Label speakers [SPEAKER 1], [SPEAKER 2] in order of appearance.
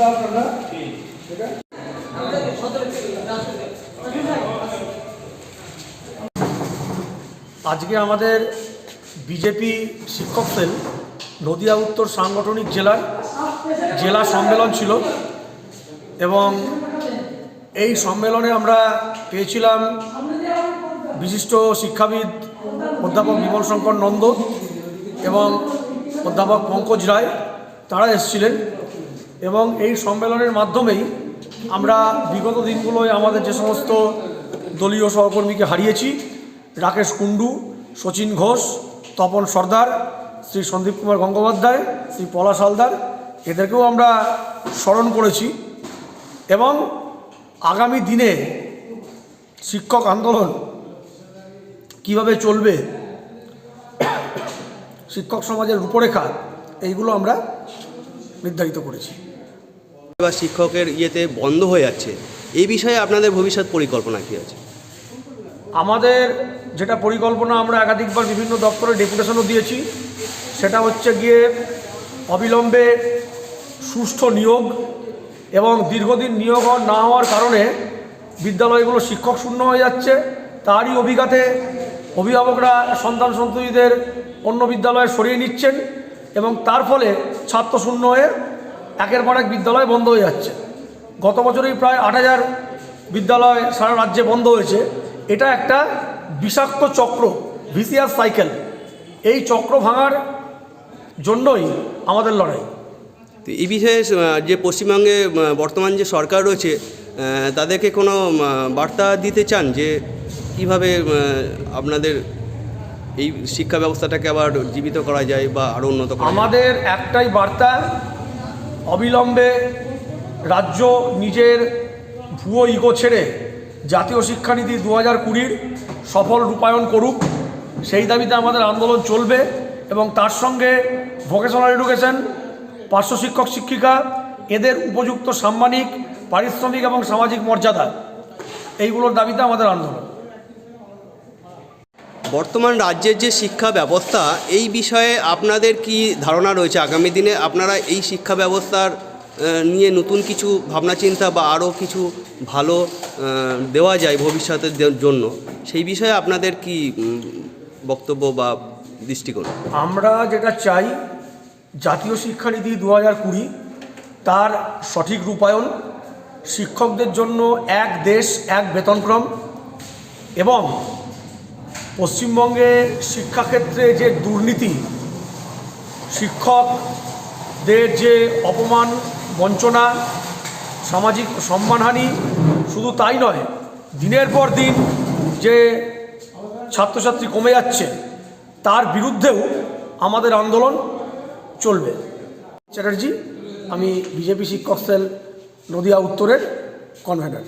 [SPEAKER 1] দাও ঠিক আজকে আমাদের বিজেপি শিক্ষক সেল, নদিয়া উত্তর সাংগঠনিক জেলার জেলা সম্মেলন ছিল এবং এই সম্মেলনে আমরা পেয়েছিলাম বিশিষ্ট শিক্ষাবিদ অধ্যাপক বিমল শঙ্কর নন্দ এবং অধ্যাপক পঙ্কজ রায়। তারা এসেছিলেন। এবং এই সম্মেলনের মাধ্যমেই আমরা বিগত দিনগুলোয় আমাদের যে সমস্ত দলীয় সহকর্মীকে হারিয়েছি, রাকেশ কুণ্ডু শচীন ঘোষ, তপন সর্দার, শ্রী সন্দীপ কুমার গঙ্গোপাধ্যায়, শ্রী পলাশ হালদার এদেরকেও আমরা স্মরণ করেছি এবং আগামী দিনে শিক্ষক আন্দোলন কীভাবে চলবে, শিক্ষক সমাজের রূপরেখা, এইগুলো আমরা নির্ধারিত করেছি।
[SPEAKER 2] বা শিক্ষকের ইয়েতে বন্ধ হয়ে যাচ্ছে, এই বিষয়ে আপনাদের ভবিষ্যৎ পরিকল্পনা কী আছে?
[SPEAKER 1] আমাদের যেটা পরিকল্পনা আমরা একাধিকবার বিভিন্ন দপ্তরে ডেপুটেশনও দিয়েছি, সেটা হচ্ছে গিয়ে অবিলম্বে সুষ্ঠু নিয়োগ এবং দীর্ঘদিন নিয়োগ না হওয়ার কারণে বিদ্যালয়গুলো শিক্ষক শূন্য হয়ে যাচ্ছে। তারই অভিঘাতে অভিভাবকরা সন্তান সন্ততিদের অন্য বিদ্যালয়ে সরিয়ে নিচ্ছেন এবং তার ফলে ছাত্র শূন্য হয়ে একের পর এক বিদ্যালয় বন্ধ হয়ে যাচ্ছে। গত বছরেই প্রায় আট হাজার বিদ্যালয় সারা রাজ্যে বন্ধ হয়েছে। এটা একটা বিষাক্ত চক্র ভিসিয়াস সাইকেল। এই চক্র ভাঙার জন্যই আমাদের লড়াই।
[SPEAKER 2] তো এই বিষয়ে যে পশ্চিমবঙ্গে বর্তমান যে সরকার রয়েছে তাদেরকে কোনো বার্তা দিতে চান যে কীভাবে আপনাদের এই শিক্ষা ব্যবস্থাটাকে আবার জীবিত করা যায় বা আরও উন্নত করা
[SPEAKER 1] আমাদের একটাই বার্তা অবিলম্বে রাজ্য নিজের ভুয়ো ইগো ছেড়ে জাতীয় শিক্ষানীতি দু হাজার কুড়ির সফল রূপায়ণ করুক, সেই দাবিতে আমাদের আন্দোলন চলবে এবং তার সঙ্গে ভোকেশনাল এডুকেশন পার্শ্ব শিক্ষক শিক্ষিকা, এদের উপযুক্ত সাম্মানিক, পারিশ্রমিক এবং সামাজিক মর্যাদা, এইগুলোর দাবিতে আমাদের আন্দোলন।
[SPEAKER 2] বর্তমান রাজ্যের যে শিক্ষা ব্যবস্থা, এই বিষয়ে আপনাদের কি ধারণা রয়েছে? আগামী দিনে আপনারা এই শিক্ষা ব্যবস্থার নিয়ে নতুন কিছু ভাবনা চিন্তা বা আরও কিছু ভালো দেওয়া যায় ভবিষ্যতের জন্য? সেই বিষয়ে আপনাদের কি বক্তব্য বা দৃষ্টিকোণ?
[SPEAKER 1] আমরা যেটা চাই, জাতীয় শিক্ষানীতি দু হাজার কুড়ি, তার সঠিক রূপায়ণ, শিক্ষকদের জন্য এক দেশ, এক বেতনক্রম এবং পশ্চিমবঙ্গে শিক্ষাক্ষেত্রে যে দুর্নীতি, শিক্ষকদের যে অপমান, বঞ্চনা, সামাজিক সম্মানহানি, শুধু তাই নয়, দিনের পর দিন যে ছাত্রছাত্রী কমে যাচ্ছে, তার বিরুদ্ধেও আমাদের আন্দোলন চলবে। চ্যাটার্জি, আমি বিজেপি শিক্ষক সেল নদিয়া উত্তরের কনভেনার